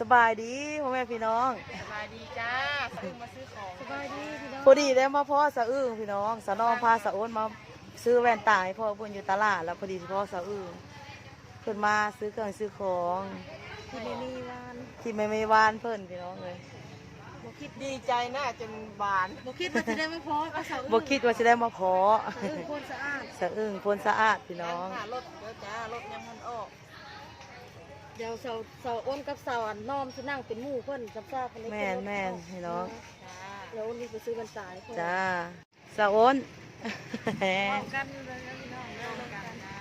สบายดีพ่อแม่พี่น้องสบายดีจ้าซื้อมาซื้อของสบายดีพี่น้องพอดีได้มาพ่อสะอื้งพี่น้องสะน้องพาสะอ้นมาซื้อแว่นตาให้พ่อเพิ่นอยู่ตลาดแล้วพอดีที่พ่อสะอื้งเพิ่นมาซื้อเครื่องซื้อของที่ไม่มีวานที่ไม่ไม่วานเพิ่นพี่น้องเลยบ่คิดดีใจน่าจนบานบ่คิดว่าจะได้ไม่พอเอาเสาบ่คิดว่าจะได้มาพอเออคนสะอาดสะอื้งพ้นสะอาดพี่น้องหารถเด้อจ้ารถยังมันออก เดี๋ยวเสาเสาอ้นกับเสาอันน้อมสินั่งเป็นหมู่เพิ่นจับซ่าเพิ่นเลยแม่นแม่นพี่น้องจ้าเดี๋ยวอ้นนี่ไปซื้อกันสายเพิ่นจ้าสะอ้นเอากันเลยนะพี่น้องเล่ากันจ้า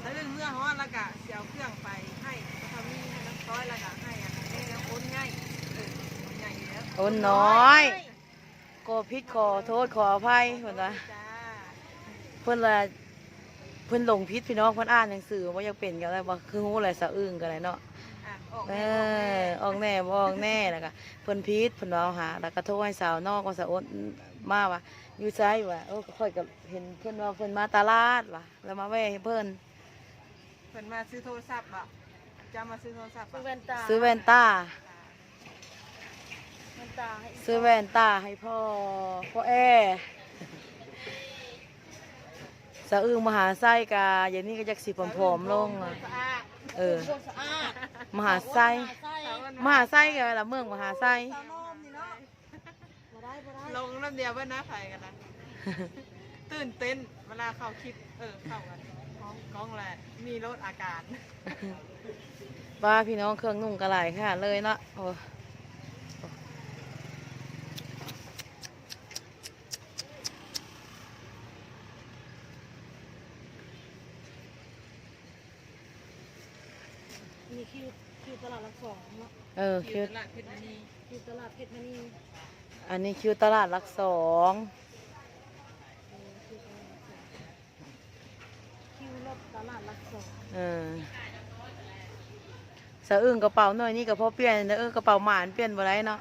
แล้วเมื่อฮอดแล้วก็เสียวเครื่องไปให้ก็ทำนี่ให้น้ำต้อยแล้วก็ให้อันนี้น้ำอ้นง่ายเออง่ายอยู่แล้วอ้นน้อยก็พิษขอโทษขออภัยเพิ่นว่าจ้าเพิ่นละเพิ่นหลงพิษพี่น้องเพิ่นอ่านหนังสือว่าอยากเป็นกันอะไรบ่คือฮู้อะไรสะอึ้งกันเลยเนาะอะออกเอแน่อออกแน่บ่ออกแน่แล้วก็เพิ่นพิษเพิ่นว่าเอาหาแล้วก็โทรให้สาวนอกว่าสะอดมาว่าอยู่ไสว่าเออก็ค่อยก็เห็นเพิ่นว่าเพิ่นมาตลาดว่ะแล้วมาแวะให้เพิ่นเพิ่นมาซื้อโทรศัพท์อะจะมาซื้อโทรศัพท์ซื้ออะแว่นตาซื้อแว่นตาแว่นตาให้ซื้อแว่นตาให้พ่อพ่อแอ สะอึ้งมหาไส้กาอย่างนี้ก็จักสิผอมๆลงอะสะอาดเออคนสะอาดมหาไส้มหาไส้ก็ละเมืองมหาไส้สาวน้อมนี่เนาะบ่ได้บ่ได้ลงน้ำเดียวเว้นนะไฟกันนะตื่นเต้นเวลาเข้าคลิปเออเข้ากันกล้องกล้องแหละมีรถอาการบ้าพี่น้องเครื่องนุ่งกระไหลค่ะเลยเนาะโอ้ นี่คิวคิวตลาดหลักสองเนาะ เออ คิวตลาดเพชรบุรีคิวตลาดเพชรมณีอันนี้คิวตลาดหลักสองเออคิวตลาดหลักสองคิวรถตลาดหลักสองเออสะอึ้งกระเป๋าหน่อยนี่ก็พอเปลี่ยนเออกระเป๋าหมานเปลี่ยนบ่ได้เนาะ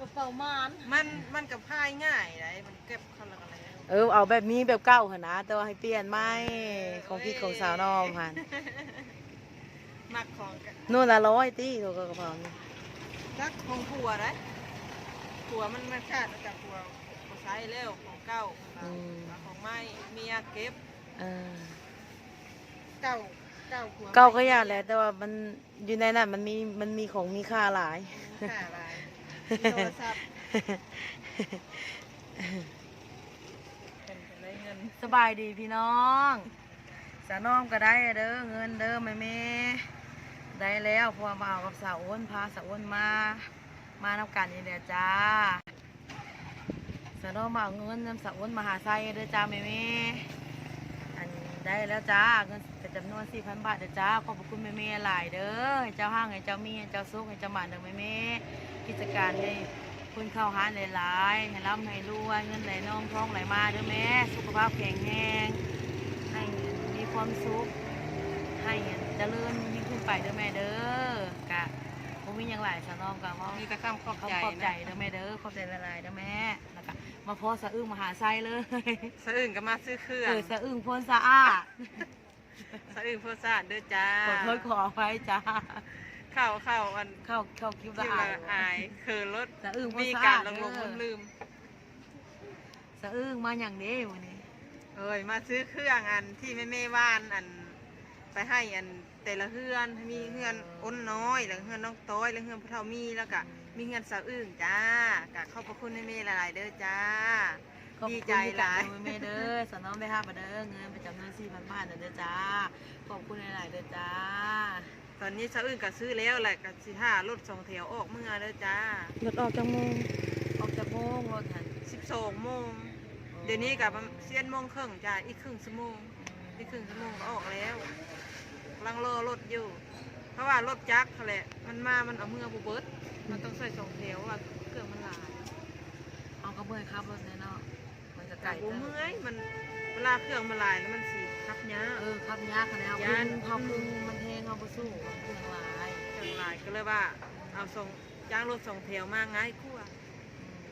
กระเป๋ามานมันมันกับพายง่ายเลยมันเก็บคนละกันเลยเออเอาแบบนี้แบบเก่าหนนะแต่ว่าให้เปลี่ยนไหมของพี่ของสาวนอมพัน มักของกันนู่นละร้อยตีตัวกระเป๋านี่รักของผัวนะผัวมันมันขาดมาจากผัวผัวใช้แล้วของเก่าของไม่เมียเก็บเออเก่าเก่าผัวเก่าก็ยากแหละแต่ว่ามันอยู่ในนั้นมันมีมันมีของมีค่าหลายค่าอะไรโทรศัพท์เป็นไปได้เงินสบายดีพี่น้องสาน้องก็ได้เด้อเงินเด้อแม่เม ได้แล้วพราะว่ามาเอากับสาวอ้วนพาสาวอ้นมา มานับกันนี่แหละจ้าสาน้อมาเอาเงินนำสาวอ้นมาหาไส้เด้อจ้าแม่เมอันได้แล้วจ้าเงินเป็นจำนวนสี่พันบาทเด้อจ้าขอบคุณแม่เมหลายเด้อให้เจ้าห้างให้เจ้ามีให้เจ้าซุกให้เจ้าหมานเด้อแม่เมกิจการให้คุณเข้าหาหลายๆให้ร่ำให้รวยเงินไหลน้องท้องไหลมาเด้อแม่สุขภาพแข็งแรงให้มีความสุข ให้เจริญยิ่งขึ้นไปเด้อแม่เด้อกะผมมีอย่างหลายสนอมกันว่ามีแต่คำขอบเขาใจขอบใจนะเด้อแม่เด้อขอบใจหลายๆเด้อแม่แล้วก็มาโพสสะอึ้งมหาไซเลยสะอึ่งก็มาซื้อเครื่อเองอสะอึ้งพ้นสะอาดสะอึ่งโพสาดเด้อจ้าขอโทษขอไฟจ้าเข้าเข้าอันเข้าเข้าคลิปที่ละละอาอายยคือรถสะอึ้งพ้นมีสะกาอารดลงลงเด้อลืมสะอึ้งมาอย่างเด้วันนี้ๆเอ้ยมาซื้อเครื่องอันที่แม่แม่ว่านอัน ไปให้อันแต่ละเฮือนมีเฮือนอ้นน้อยแล้วเฮือนน้องต้อยแล้วเฮือนพระเท่ามีแล้วก็มีเฮือนสาวอึ่งจ้ากะขอบพระคุณแม่แม่หลายๆเด้อจ้า ขอบคุณดีใจหลาย ที่กลับมาแม่เด้อสนอมได้ห้าบาทเด้อเงินประจำเงินสี่พันบาทเด้อจ้า ขอบคุณหลายๆเด้อจ้า ตอนนี้สาวอึ่งก็ซื้อแล้วแหละก็สิท่ารถสองแถวออกเมื่อเด้อจ้ารถออกจากโมงออกจากโมงรถหัน12โมงเดี๋ยวนี้กับเสียนโมงครึ่งจ้าอีกครึ่งชั่วโมง อีกครึ่งชั่วโมงก็ออกแล้วกำลังรอรถอยู่ เพราะว่ารถจักรเขาแหละ มันมา มันเอาเมื่อบุเบิดมันต้องใส่สองแถวว่าเครื่องมันหลายเอากระเบื้องครับรถเนี่ยเนาะมันจะไก่บุเติมเมื่อยมันเวลาเครื่องมันหลายแล้วมันสีทับย้าเออครับยากคะแนนเอาย่านพึ่งเอาพึ่งมันแทงเอาไปสู้เอาพึ่งหลายเครื่องหลายก็เลยว่า เอาส่งจ้างรถสองแถวมาง่ายกว่า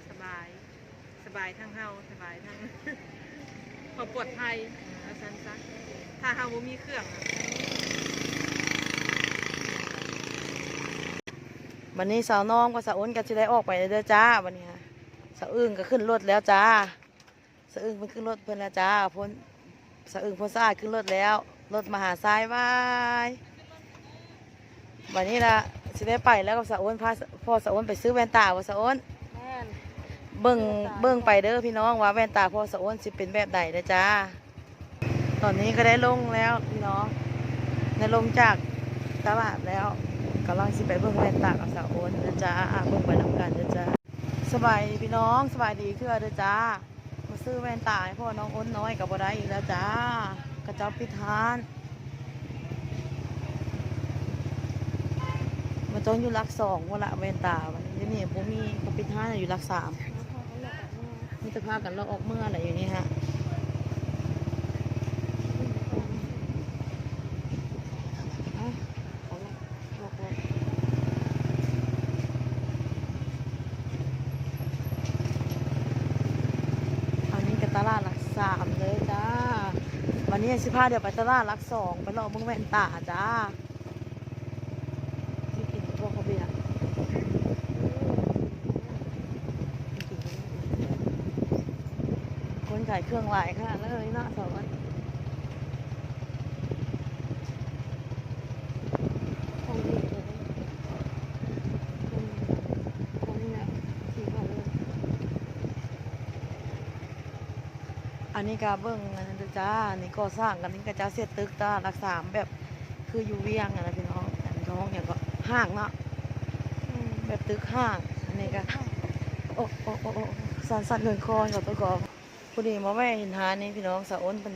สบาย สบายทั้งเฮาสบายทั้ง พอปลอดภัยเอาซันซะถ้าเฮาบ่มีเครื่องอะวันนี้สาวน้องกับสาวอ้นก็จะได้ออกไปเด้อจ้าวันนี้ฮะสาวอึ้งก็ขึ้นรถแล้วจ้าสาวอึ้งเพิ่นขึ้นรถเพิ่นแล้วจ้าพ้นสาวอึ้งพ้นสะอาดขึ้นรถแล้วรถมหาทรายบายวันนี้ละจะได้ไปแล้วกับสาวอ้นพาพ่อสาวอ้นไปซื้อแว่นตาว่าสาวอ้นแม่น เบิ่งเบิ่งไปเด้อพี่น้องว่าแว่นตาพ่อสาวอ้นสิเป็นแบบใดเด้อจ้า ตอนนี้ก็ได้ลงแล้วพี่น้องได้ลงจากตลาดแล้วกำลังสิไปเบิ่งแว่นตากับสาวอ้นเด้อจ้าเบิ่งไปนํกันเด้อจ้าสบายพี่น้องสบายดีคือเด้อจ้ามาซื้อแว่นตาให้พ่อน้องอ้นน้อยกับบ่ได้อีกแล้วจ้ากระจ้าพิธานมันต้องอยู่หลักสองว่าละแว่นตาวันนี้นี่บ่มีก็พิธานอยู่หลักสาม มิตรภาพกันเราออกเมื่ออะไรอยู่นี่ฮะอันนี้ก็ตลาดหลักสามเลยจ้า วันนี้สิพาเดี๋ยวไปตลาดหลักสองไปรอเบิ่งแว่นตาจ้าที่กินพวกเขาเบียร์คนขาย เครื่องหลายค่ะแล้วเลยเนาะสองวันของดีเลยของนี่แหละสีขาวเลยอันนี้ก็เบิ่งอันนั้นเด้อจ้านี่ก็สร้างกันนี่ก็จะเสียตึกจ้ารักษามแบบคืออยู่เวียงอะนะพี่น้องอันท้องอย่างก็ห้างเนาะอืมแบบตึกห้าง อันนี้ก็โอ้โอ้โอ้โอ้สันสันเงินคอนกับตัวกอ ผู้ดีมาแม่เห็นหานี่พี่น้องสะอ้นเป็น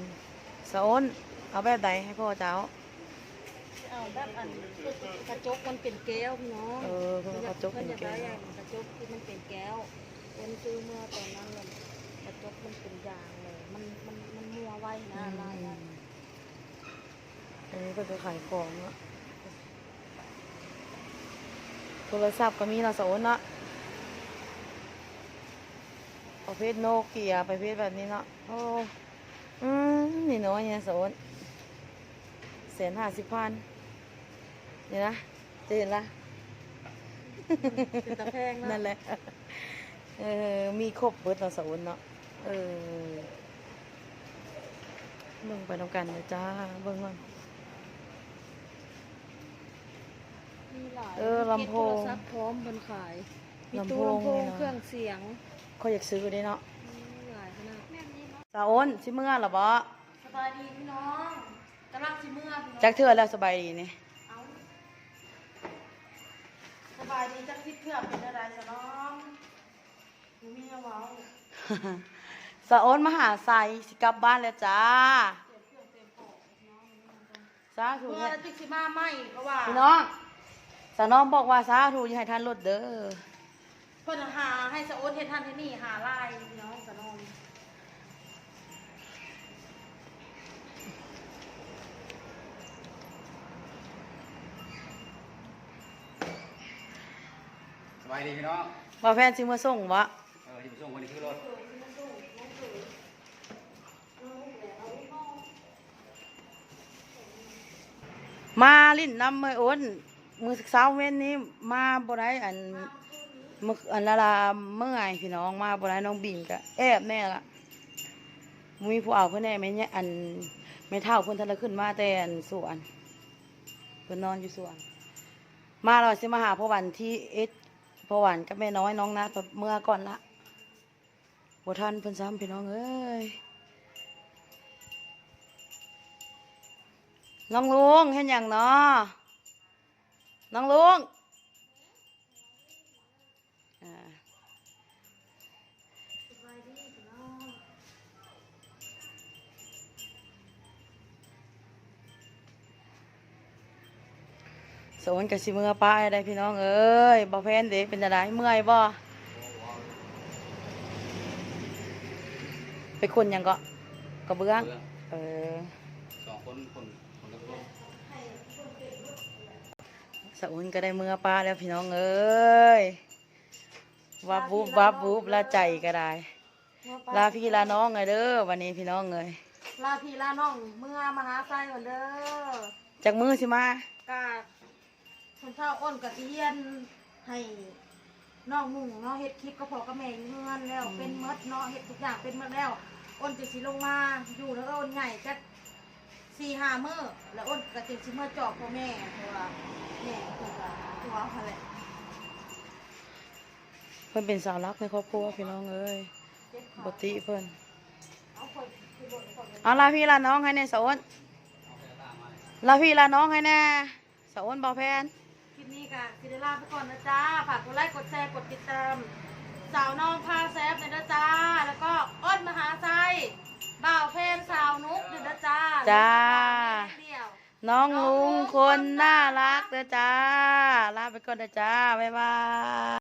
สะอ้นเอาแบบใดให้พ่อเจ้าเอาแบบอันกระจกมันเป็นแก้วพี่น้องเออเพิ่นเอากระจกเป็นแก้ว พิ่นอยาได้อันกระจกที่มันเป็นแก้วเป็นซื้อเมื่อตอนนั้นเลยกระจกมันเป็นยางเลยมันมันมันมัวไว้นะลายอะอันนี้ก็จะขายของเนาะโทรศัพท์ก็มีเราะสะอ้นเนาะ ประเภทโนเกียประเภทแบบนี้เนาะโอ้อืมนี่น้อยเนี่ยสะอ้นแสนห้าสิบพันนี่นะจะเห็นละเป็นตะแพงนั่นนะแหละเออมีครบเบิดเนาะสะอ้นเนาะเออเบิ่งไปทำกันนะจ้าเบิ่งก่อนมีหลายเออลำโพงมีเก็บโทรศัพท์พร้อมบนขาย มีลำตู้โพงลำโพงนี่นะเครื่องเสียง เขาอยากซื้อได้เนาะมีหลายขนาดสาวอ้นสิเมื่อหรอบ่สบายดีพี่น้องกำลังสิเมื่อพี่น้องจักเทื่อแล้วสบายดีนี่เอาสบายดีจักทิศเพื่อเป็นอะไรสน้องหนูมีเอาเว้าสาวอ้นมาหาไซสิกลับบ้านแล้วจ้าสาธุเมื่อเนี่ยแล้วจิกสิมาไม่เพราะว่าพี่น้องสาวน้องบอกว่าสาธุอย่าให้ท่านรถเด้อเพิ่นหาให้สะโอนเฮ็ดทันเฮ็ดนี่หาลายพี่น้องสะน้องสบายดีพี่น้องว่าแฟนสิมาส่งวะเออที่ผมส่งคนนี้คือรถมาลิ้นน้ำเมยอ้นมือศึกษาเว้นนี้มาบ่ได้อัน มึกอันละลาเมื่อยพี่น้องมาบ่ได้น้องบินกะแอบแน่ละมีผู้เอาเพื่อนแน่ไหมเนี่ยอันไม่เท่าเพื่อนทะเลขึ้นมาแต่อันสวนเพื่อนนอนอยู่สวน มาเราสิมาหาพ่อวันที่เอ็ดพ่อวันกับแม่น้อยน้องนัดเมื่อก่อนละบ่ทันเพิ่อนซ้ำพี่น้องเอ้ยน้องลุงเห็นอย่างเนาะน้องลุง สวนกับสิเมื่อป้าได้พี่น้องเอ้ยบ่แพนเด็เป็นอะไรเมื่อยบ่ไปคนหยังก็กระเบื้องเออสองคนคนคนละคนสะอุ่นก็ได้เมื่อป้าแล้วพี่น้องเอ้ยวับวูบวับวูบละใจก็ได้ ลาพี่ลาน้องไงเด้อวันนี้พี่น้องเอ้ยลาพี่ลาน้องเมื่อมหาไซเหมือนเด้อจากมือสิมากา คนเฒ่าอ้นกะสิเฮียนให้น้องนุ่งเนาะเฮ็ดคลิปก็พอกับแม่อยู่เฮือนแล้วเป็นหมดเนาะเฮ็ดทุกอย่างเป็นหมดแล้ว อ้นจะสิลงมาอยู่แล้วก็อ้นใหญ่จักสี่ห้ามื้อแล้วอ้นก็จะสิมาจอบพ่อแม่เพราะว่าแม่เพิ่นก็ตัวเขาแหละเพิ่นเป็นสาวรักในครอบครัวพี่น้องเอ้ยเจ็บขาปกติเพิ่นเอาคนคือบ่คนเอาลาพี่ลาน้องให้แน่สาวอ้นลาพี่ลาน้องให้แน่สาวอ้นบ่แพนคลิป นี้ก็สิได้ลาไปก่อนนะจ้า ฝากกดไลค์ กดแชร์ กดติดตาม สาวน้องพาแซฟเนี่ยนะจ้า แล้วก็อ้นมหาไซบ่าวเพนสาวนุกเนี่ยนะจ้าจ้า เดียว น้องลุงคนน่ารักเด้อจ้า ลาไปก่อนเด้อจ้า บ๊ายบาย